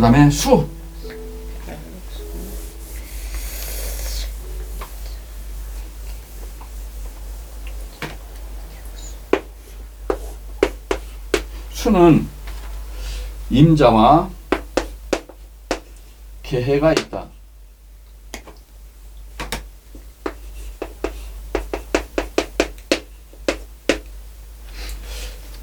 그 다음에 수. 수는 임자와 계해가 있다.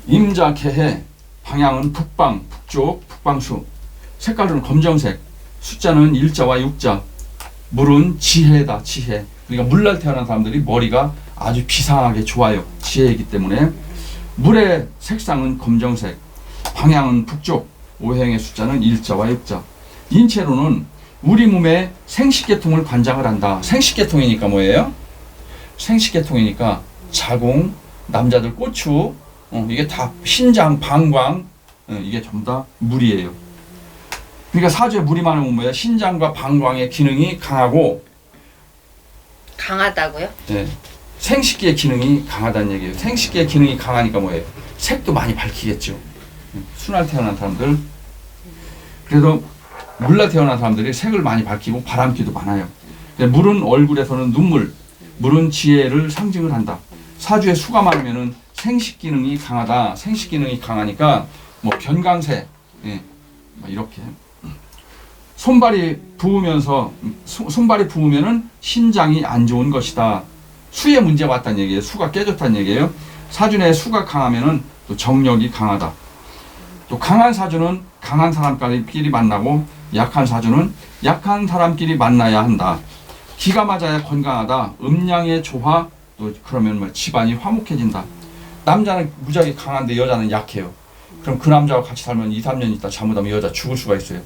임자 계해 방향은 북방, 북쪽, 북방수. 색깔은 검정색. 숫자는 일자와 육자. 물은 지혜다, 지혜. 그러니까 물날 태어난 사람들이 머리가 아주 비상하게 좋아요. 지혜이기 때문에 물의 색상은 검정색. 방향은 북쪽. 오행의 숫자는 일자와 육자. 인체로는 우리 몸의 생식계통을 관장을 한다. 생식계통이니까 뭐예요? 생식계통이니까 자궁, 남자들 고추, 어, 이게 다 신장, 방광, 어, 이게 전부 다 물이에요. 그러니까 사주에 물이 많으면 뭐예요? 신장과 방광의 기능이 강하고 강하다고요? 예, 생식기의 기능이 강하다는 얘기예요. 생식기의 기능이 강하니까 뭐예요? 색도 많이 밝히겠죠. 음, 순할 태어난 사람들. 그래서 물날 태어난 사람들이 색을 많이 밝히고 바람기도 많아요. 물은 얼굴에서는 눈물, 물은 지혜를 상징을 한다. 사주에 수가 많으면은 생식 기능이 강하다. 생식 기능이 강하니까 뭐 변강세, 예, 뭐 이렇게 손발이 부으면서 소- 손발이 부으면은 신장이 안 좋은 것이다. 수에 문제 왔다는 얘기예요. 수가 깨졌다는 얘기예요. 사주에 수가 강하면은 또 정력이 강하다. 또 강한 사주는 강한 사람끼리 만나고 약한 사주는 약한 사람끼리 만나야 한다. 기가 맞아야 건강하다. 음양의 조화 또 그러면 뭐 집안이 화목해진다. 남자는 무지하게 강한데 여자는 약해요. 그럼 그 남자와 같이 살면 2, 3년 있다 잘못하면 여자 죽을 수가 있어요.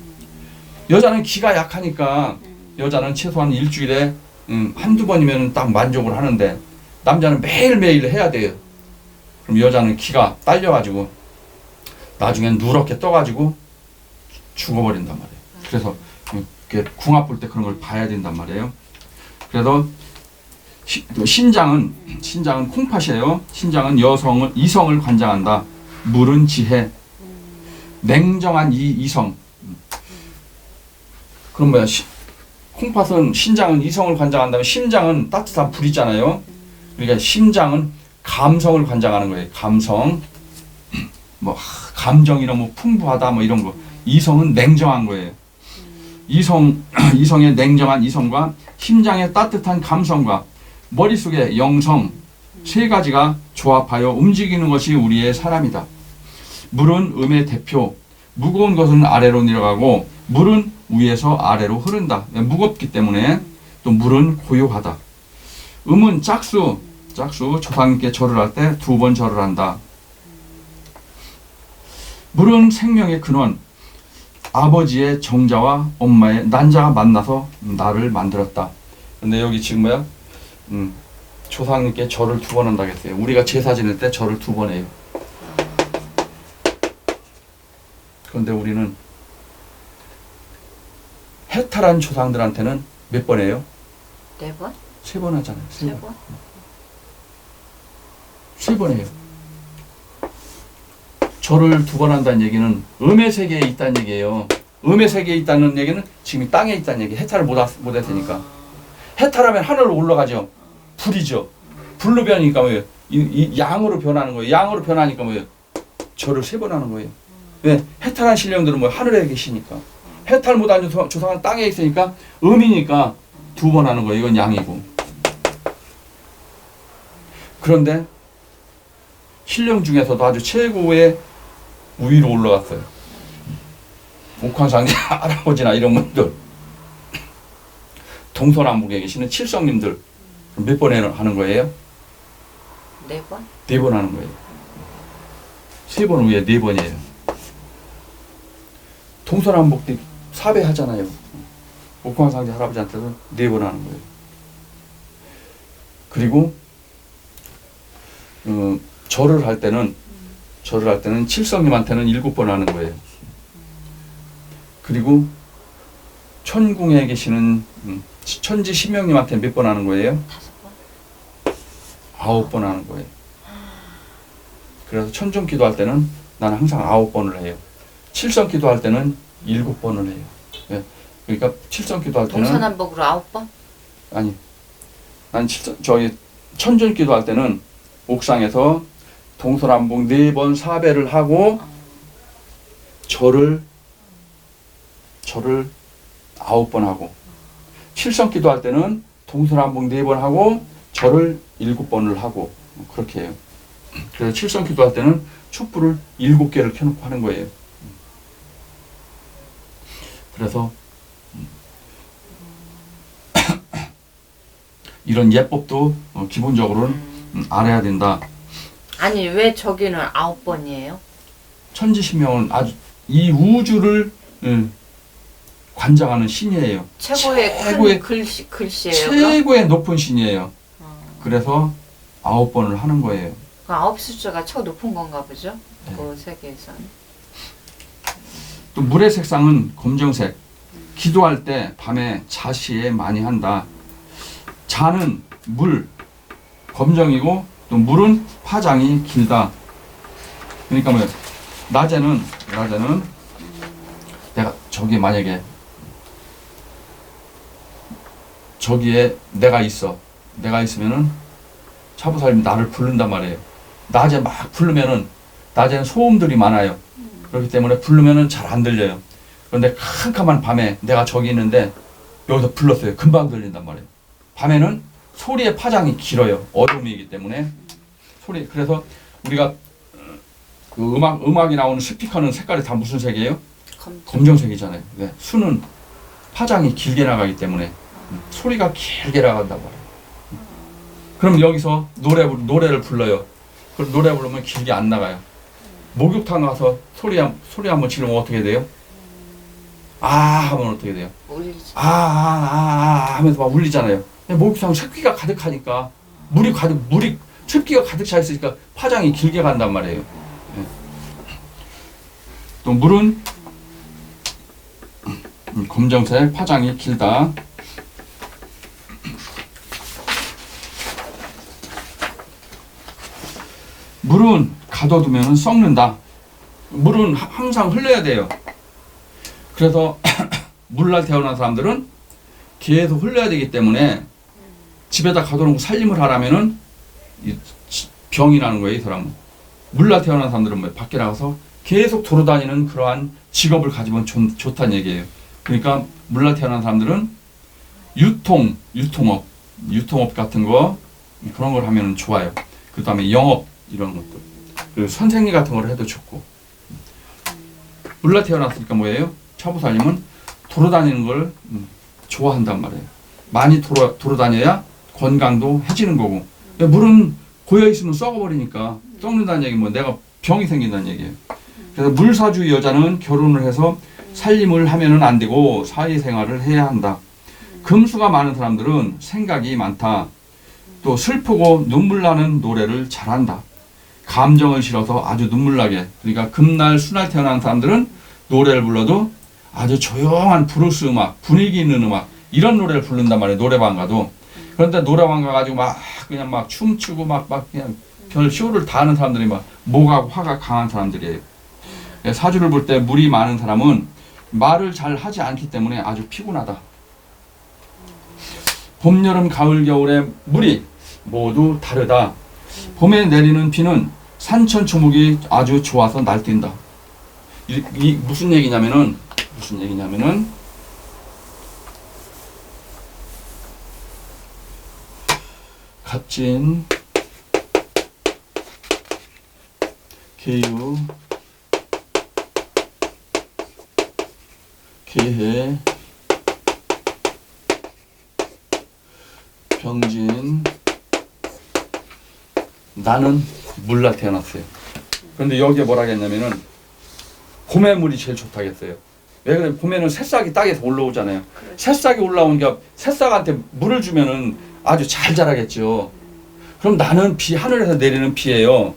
여자는 기가 약하니까 여자는 최소한 일주일에 음, 한두 번이면 딱 만족을 하는데 남자는 매일매일 해야 돼요. 그럼 여자는 기가 딸려가지고 나중엔 누렇게 떠가지고 죽어버린단 말이에요. 그래서 이렇게 궁합 볼 때 그런 걸 봐야 된단 말이에요. 그래서 시- 그 신장은 신장은 콩팥이에요. 신장은 여성을 이성을 관장한다. 물은 지혜. 냉정한 이 이성. 그럼 뭐야? 시- 콩팥은 신장은 이성을 관장한다면 심장은 따뜻한 불이잖아요. 그러니까 심장은 감성을 관장하는 거예요. 감성. 뭐 하, 감정이나 뭐 풍부하다 뭐 이런 거. 이성은 냉정한 거예요. 이성 이성의 냉정한 이성과 심장의 따뜻한 감성과 머릿속의 영성 세 가지가 조합하여 움직이는 것이 우리의 사람이다. 물은 음의 대표. 무거운 것은 아래로 내려가고 물은 위에서 아래로 흐른다. 무겁기 때문에 또 물은 고요하다. 음은 짝수. 짝수 조상님께 절을 할 때 두 번 절을 한다. 물은 생명의 근원. 아버지의 정자와 엄마의 난자가 만나서 나를 만들었다. 근데 여기 지금 뭐야? 음, 조상님께 절을 두 번 한다고 했어요. 우리가 제사 지낼 때 절을 두 번 해요. 그런데 우리는 해탈한 조상들한테는 몇 번 해요? 네 번? 세 번 하잖아요. 세 세 번. 번? 세번 해요. 절을 두 번 한다는 얘기는 음의 세계에 있다는 얘기예요. 음의 세계에 있다는 얘기는 지금 이 땅에 있다는 얘기. 해탈을 못, 하- 못 했으니까. 해탈하면 하늘로 올라가죠. 불이죠. 불로 변하니까 뭐예요? 이, 이 양으로 변하는 거예요. 양으로 변하니까 뭐예요? 절을 세 번 하는 거예요. 왜? 해탈한 신령들은 뭐 하늘에 계시니까. 해탈 못한 조상- 조상은 땅에 있으니까 음이니까 두 번 하는 거예요. 이건 양이고. 그런데 신령 중에서도 아주 최고의 우위로 올라갔어요. 옥황상제 할아버지나 이런 분들, 동서남북에 계시는 칠성님들 몇번 하는 거예요? 네 번? 네 번 하는 거예요. 세번 후에 네 번이에요. 동서남북 사배 하잖아요. 옥황상제 할아버지한테도 네 번 하는 거예요. 그리고 어, 절을 할 때는 절을 할 때는 칠성님한테는 일곱 번 하는 거예요. 그리고 천궁에 계시는 음, 천지 신명님한테 몇 번 하는 거예요? 다섯 번? 아홉 번 하는 거예요. 그래서 천정 기도할 때는 나는 항상 아홉 번을 해요. 칠성 기도할 때는 일곱 번을 해요. 예. 그러니까 칠성 기도할 때는 동서남북으로 아홉 번? 아니, 난 칠성 저희 천전 기도할 때는 옥상에서 동서남북 네 번 사배를 하고 절을 절을 아홉 번 하고 칠성 기도할 때는 동서남북 네 번 하고 절을 일곱 번을 하고 그렇게 해요. 그래서 칠성 기도할 때는 촛불을 일곱 개를 켜놓고 하는 거예요. 그래서 이런 예법도 어, 기본적으로는 음, 알아야 된다. 아니 왜 저기는 아홉 번이에요? 천지신명은 아주 이 우주를 음, 관장하는 신이에요. 최고의 최고의- 큰 글씨 글씨예요. 최고의 높은 신이에요. 어. 그래서 아홉 번을 하는 거예요. 그 아홉 숫자가 최고 높은 건가 보죠? 네. 그 세계에서는. 또 물의 색상은 검정색. 기도할 때 밤에 자시에 많이 한다. 자는 물 검정이고 또 물은 파장이 길다. 그러니까 뭐 낮에는 낮에는 내가 저기 만약에 저기에 내가 있어. 내가 있으면은 차부살님이 나를 부른단 말이에요. 낮에 막 부르면은 낮에는 소음들이 많아요. 그렇기 때문에 부르면은 잘 안 들려요. 그런데 캄캄한 밤에 내가 저기 있는데 여기서 불렀어요. 금방 들린단 말이에요. 밤에는 소리의 파장이 길어요. 어둠이기 때문에 소리 그래서 우리가 어, 그 음악 음악이 나오는 스피커는 색깔이 다 무슨 색이에요? 검. 검정 색이잖아요. 네. 수는 파장이 길게 나가기 때문에 음, 소리가 길게 나간단 말이에요. 음. 그럼 여기서 노래 노래를 불러요. 그럼 노래 부르면 길게 안 나가요. 목욕탕 가서 소리 한 소리 한번 지르면 어떻게 돼요? 아 하면 어떻게 돼요? 울리지. 아, 아, 아, 아 하면서 막 울리잖아요. 목욕탕 습기가 가득하니까 물이 가득 물이 습기가 가득 차 있으니까 파장이 길게 간단 말이에요. 예. 또 물은 음, 검정색 파장이 길다. 물은 가둬두면 썩는다. 물은 하- 항상 흘려야 돼요. 그래서 물날 태어난 사람들은 계속 흘려야 되기 때문에 집에다 가둬놓고 살림을 하라면은 병이 나는 거예요, 이 사람은. 물날 태어난 사람들은 뭐 밖에 나가서 계속 돌아다니는 그러한 직업을 가지면 좋, 좋다는 얘기예요. 그러니까 물날 태어난 사람들은 유통, 유통업, 유통업 같은 거 그런 걸 하면 좋아요. 그 다음에 영업 이런 것들. 그리고 선생님 같은 걸 해도 좋고. 물날 태어났으니까 뭐예요? 차부사님은 돌아다니는 걸 음, 좋아한단 말이에요. 많이 돌아, 돌아다녀야 건강도 해지는 거고. 근데 물은 고여 있으면 썩어버리니까 썩는다는 얘기 뭐 내가 병이 생긴다는 얘기예요. 그래서 물사주 여자는 결혼을 해서 살림을 하면은 안 되고 사회생활을 해야 한다. 금수가 많은 사람들은 생각이 많다. 또 슬프고 눈물 나는 노래를 잘한다. 감정을 실어서 아주 눈물 나게. 그러니까 금날 수날 태어난 사람들은 노래를 불러도 아주 조용한 브루스 음악, 분위기 있는 음악 이런 노래를 부른단 말이에요. 노래방 가도. 그런데 노래방 가가지고 막 그냥 막 춤추고 막 막 그냥 별 쇼를 다 하는 사람들이 막 목하고 화가 강한 사람들이에요. 예, 사주를 볼 때 물이 많은 사람은 말을 잘 하지 않기 때문에 아주 피곤하다. 봄, 여름, 가을, 겨울의 물이 모두 다르다. 봄에 내리는 비는 산천 초목이 아주 좋아서 날뛴다. 이, 이 무슨 얘기냐면은 무슨 얘기냐면은 갑진 개유 개해 병진 나는 물라 태어났어요. 그런데 여기에 뭐라 했냐면은 봄의 물이 제일 좋다겠어요. 왜 그래? 봄에는 새싹이 땅에서 올라오잖아요. 새싹이 올라온 게 새싹한테 물을 주면은 아주 잘 자라겠죠. 그럼 나는 비 하늘에서 내리는 비예요.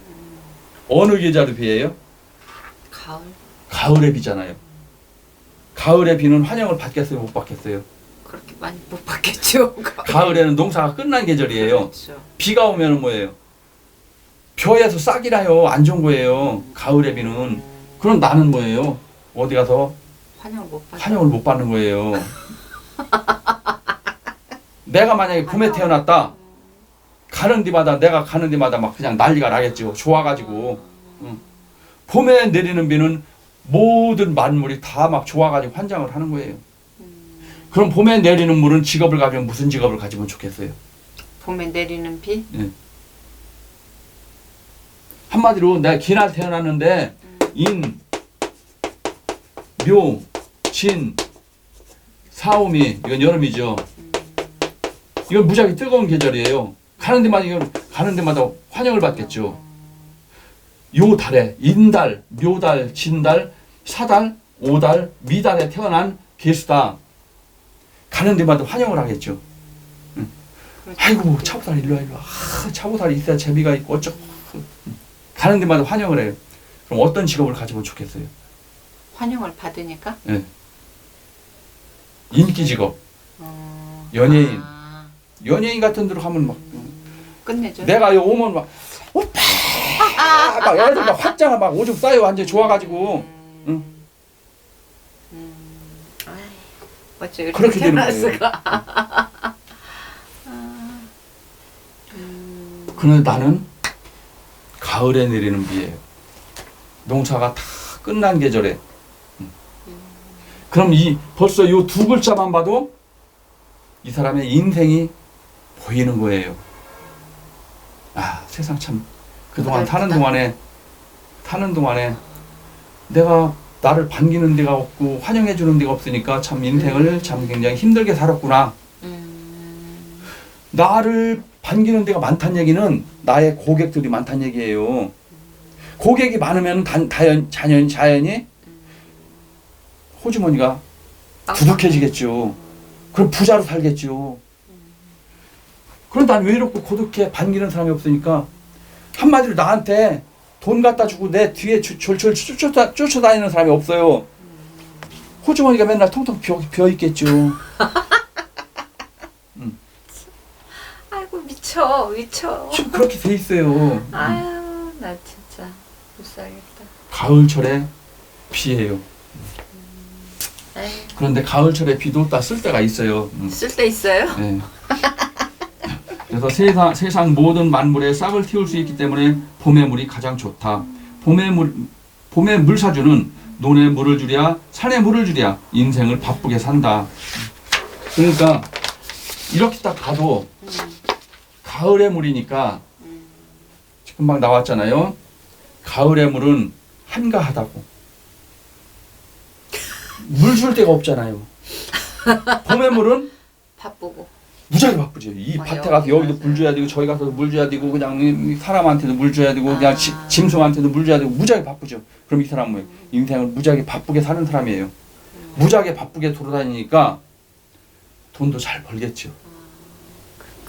어느 계절의 비예요? 가을. 가을의 비잖아요. 가을의 비는 환영을 받겠어요, 못 받겠어요? 그렇게 많이 못 받겠죠. 가을에는 농사가 끝난 계절이에요. 그렇죠. 비가 오면은 뭐예요? 벼에서 싹이 나요. 안 좋은 거예요. 가을의 비는. 그럼 나는 뭐예요? 어디 가서 환영을 못 받아. 환영을 못 받는 거예요. 내가 만약에 봄에 태어났다. 가는 데마다 내가 가는 데마다 막 그냥 난리가 나겠죠. 좋아가지고 응. 봄에 내리는 비는 모든 만물이 다 막 좋아가지고 환장을 하는 거예요. 그럼 봄에 내리는 물은 직업을 가지면 무슨 직업을 가지면 좋겠어요? 봄에 내리는 비. 한마디로 내가 기날 태어났는데 인, 묘, 진, 사오미 이건 여름이죠. 이건 무지하게 뜨거운 계절이에요. 가는 데마다 이건 가는 데마다 환영을 받겠죠. 요 달에 인달, 묘달, 진달, 사달, 오달, 미달에 태어난 개수다. 가는 데마다 환영을 하겠죠. 그렇죠. 아이고 차보살 일로 와 일로 와. 아, 차보살이 있어야 재미가 있고 어쩌고. 가는 데마다 환영을 해요. 그럼 어떤 직업을 가지면 좋겠어요? 환영을 받으니까. 인기 직업. 어. 연예인. 아, 연예인 같은 데로 가면 막 끝내죠. 내가 요 오면 막 오빠 막 애들 막 확장을 막 오줌 싸요 완전 히 좋아가지고 응. 음. 아이, 어째 그렇게 되는 거예요. 태어났을까? 아. 음. 그런데 나는 가을에 내리는 비예요. 농사가 다 끝난 계절에. 음. 그럼 이 벌써 요두 글자만 봐도 이 사람의 인생이 보이는 거예요. 아 세상 참 그동안 타는 그렇구나. 동안에 타는 동안에 내가 나를 반기는 데가 없고 환영해 주는 데가 없으니까 참 인생을 참 굉장히 힘들게 살았구나. 음. 나를 반기는 데가 많다는 얘기는 나의 고객들이 많다는 얘기예요. 고객이 많으면 단, 다연, 자연, 자연히 호주머니가 두둑해지겠죠. 그럼 부자로 살겠죠. 그럼 난왜 이렇게 고독해 반기는 사람이 없으니까 한마디로 나한테 돈 갖다 주고 내 뒤에 주- 졸졸 쫓아, 쫓아다니는 사람이 없어요. 호주머니가 맨날 통통 비어, 비어 있겠죠. 아이고 미쳐 미쳐. 지금 그렇게 돼 있어요. 아유 나 진짜 못 살겠다. 가을철에 비예요. 에이, 그런데 가을철에 비도 다 쓸 때가 있어요. 음. 쓸데 있어요? 네. 그래서 세상, 세상 모든 만물에 싹을 틔울 수 있기 때문에 봄의 물이 가장 좋다. 봄의 물, 봄의 물 사주는 논에 물을 주랴, 산에 물을 주랴, 인생을 바쁘게 산다. 그러니까 이렇게 딱 봐도 가을의 물이니까 지금 막 나왔잖아요. 가을의 물은 한가하다고. 물 줄 데가 없잖아요. 봄의 물은 바쁘고. 무지하게 바쁘죠. 이 아, 밭에 가서 여기도. 물 줘야 되고 저기 가서 물 줘야 되고 그냥 사람한테도 물 줘야 되고 그냥 아. 지- 짐승한테도 물 줘야 되고 무지하게 바쁘죠. 그럼 이 사람은 인생을 무지하게 바쁘게 사는 사람이에요. 무지하게 바쁘게 돌아다니니까 돈도 잘 벌겠죠.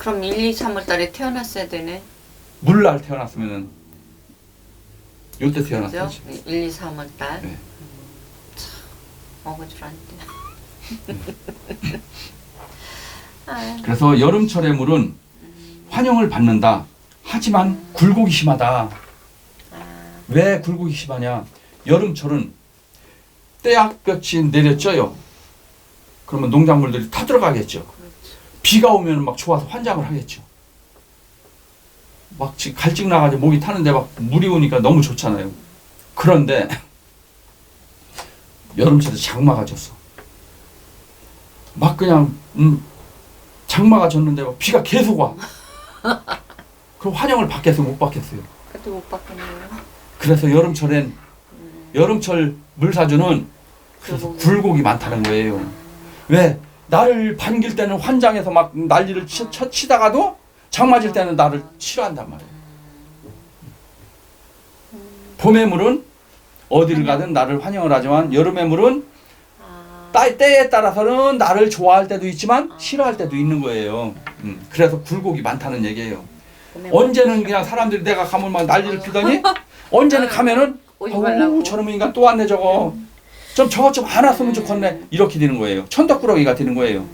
그럼 1, 2, 3월 달에 태어났어야 되네. 물날 태어났으면은 요때 그죠? 태어났어야지. 1, 2, 3월 달. 네. 안 돼. 아유, 그래서 여름철의 물은 환영을 받는다. 하지만 굴곡이 심하다. 아, 왜 굴곡이 심하냐? 여름철은 떼약볕이 내려쪄요. 그러면 농작물들이 타 들어가겠죠. 비가 오면 막 좋아서 환장을 하겠죠. 막 갈증 나가지고 목이 타는데 막 물이 오니까 너무 좋잖아요. 그런데 여름철에 장마가 졌어. 막 그냥 음, 장마가 졌는데 막 비가 계속 와. 그럼 환영을 받겠어요, 못 받겠어요. 그래도 못 받겠네요. 그래서 여름철엔 여름철 물 사주는 그래서 굴곡이. 굴곡이 많다는 거예요. 왜? 나를 반길 때는 환장해서 막 난리를 치, 쳐 치다가도 장맞을 때는 나를 싫어한단 말이에요. 봄의 물은 어디를 가든 나를 환영을 하지만 여름의 물은 아, 따- 때에 따라서는 나를 좋아할 때도 있지만 싫어할 때도 있는 거예요. 음, 그래서 굴곡이 많다는 얘기예요. 언제는 그냥 사람들이 내가 가면 막 난리를 피더니 언제는 가면은 어우. 저놈 인간 또 왔네 저거 좀 저것 좀 안 왔으면 좋겠네 이렇게 되는 거예요 천덕꾸러기가 되는 거예요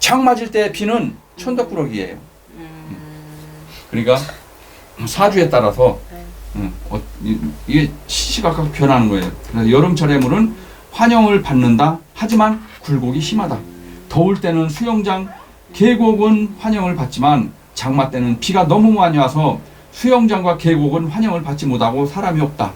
장 맞을 때 비는 천덕꾸러기예요 음, 그러니까 사주에 따라서 네. 음, 어, 이, 이게 시각각 변하는 거예요 그래서 여름철의 물은 환영을 받는다. 하지만 굴곡이 심하다. 더울 때는 수영장, 계곡은 환영을 받지만 장마 때는 비가 너무 많이 와서 수영장과 계곡은 환영을 받지 못하고 사람이 없다.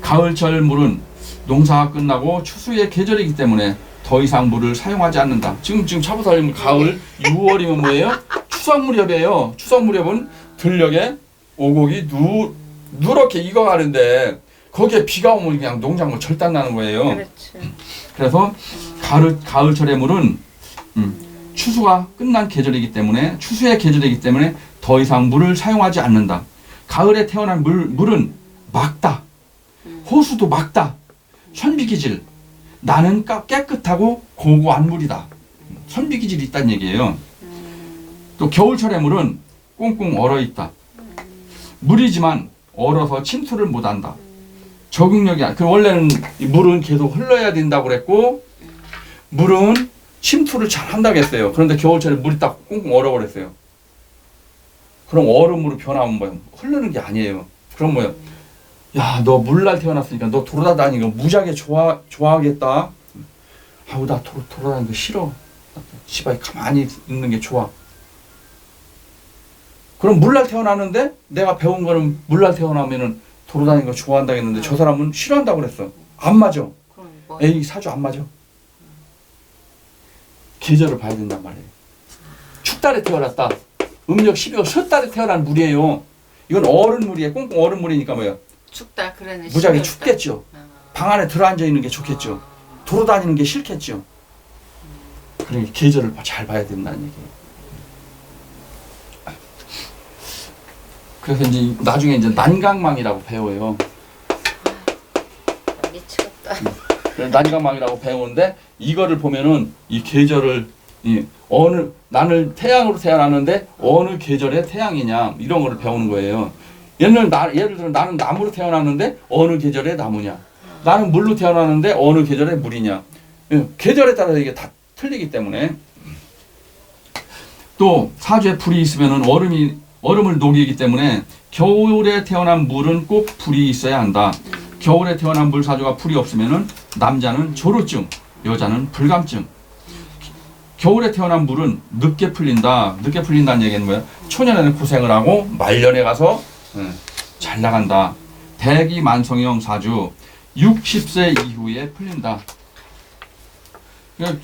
가을철 물은 농사가 끝나고 추수의 계절이기 때문에 더 이상 물을 사용하지 않는다. 지금 지금 차부살림 가을 6월이면 뭐예요? 추석 무렵이에요. 추석 무렵은 들녘에 오곡이 누 누렇게 익어가는데 거기에 비가 오면 그냥 농작물 절단 나는 거예요. 그렇지. 그래서 가을 가을철의 물은 음, 추수가 끝난 계절이기 때문에 추수의 계절이기 때문에 더 이상 물을 사용하지 않는다. 가을에 태어난 물 물은 맑다. 호수도 맑다. 선비기질. 나는 까- 깨끗하고 고고한 물이다. 선비기질이 있다는 얘기예요. 또 겨울철의 물은 꽁꽁 얼어 있다. 물이지만 얼어서 침투를 못한다. 적응력이 안- 그 원래는 이 물은 계속 흘러야 된다고 그랬고 물은 침투를 잘 한다고 했어요. 그런데 겨울철에 물이 딱 꽁꽁 얼어 버렸어요. 그럼 얼음으로 변하면 뭐예요? 흐르는 게 아니에요. 그럼 뭐예요? 야, 너 물날 태어났으니까 너 돌아다니는 거 무지하게 좋아 좋아하겠다. 아우 나 돌, 돌아다니는 거 싫어. 집에 가만히 있는 게 좋아. 그럼 물날 태어나는데 내가 배운 거는 물날 태어나면은 돌아다니는 거 좋아한다 했는데 저 사람은 싫어한다고 그랬어. 안 맞아. 뭐 에이 사주 안 맞아. 계절을 봐야 된단 말이에요. 축달에 태어났다. 음력 12월 섣달에 태어난 물이에요. 이건 얼은 물이에요. 꽁꽁 얼은 물이니까 뭐예요? 춥다 그러네. 시끄럽다. 춥겠죠. 아. 방 안에 들어앉아 있는 게 좋겠죠. 돌아다니는 게 싫겠죠. 그러니까 계절을 잘 봐야 된다는 얘기예요. 그래서 이제 나중에 이제 난강망이라고 배워요. 미치겠다. 그래서 난강망이라고 배우는데 이거를 보면은 이 계절을 이 어느 나는 태양으로 태어났는데 어느 계절에 태양이냐 이런 거를 배우는 거예요. 예를 나 예를 들어 나는 나무로 태어났는데 어느 계절에 나무냐. 나는 물로 태어났는데 어느 계절에 물이냐. 예, 계절에 따라 이게 다 틀리기 때문에 또 사주에 불이 있으면은 얼음이 얼음을 녹이기 때문에 겨울에 태어난 물은 꼭 불이 있어야 한다. 겨울에 태어난 물 사주가 불이 없으면은 남자는 조루증, 여자는 불감증. 겨울에 태어난 물은 늦게 풀린다. 늦게 풀린다는 얘기는 뭐야? 초년에는 고생을 하고 말년에 가서 예, 잘 나간다. 대기 만성형 사주 60세 이후에 풀린다.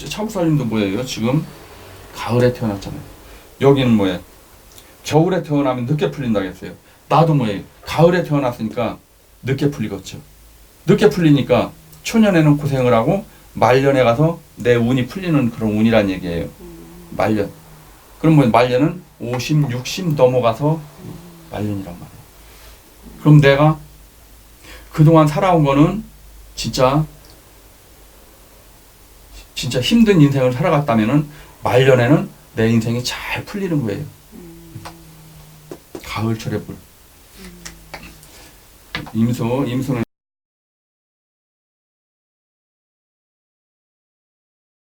차부사님도 뭐예요? 지금 가을에 태어났잖아요. 여기는 뭐예요? 겨울에 태어나면 늦게 풀린다고 했어요. 나도 뭐예요? 가을에 태어났으니까 늦게 풀리겠죠. 늦게 풀리니까 초년에는 고생을 하고 말년에 가서 내 운이 풀리는 그런 운이란 얘기예요. 말년. 그럼 뭐 말년은 50, 60 넘어가서 말년이란 말이에요. 그럼 내가 그동안 살아온 거는 진짜 진짜 힘든 인생을 살아갔다면은 말년에는 내 인생이 잘 풀리는 거예요. 가을철에 불. 임수, 임수는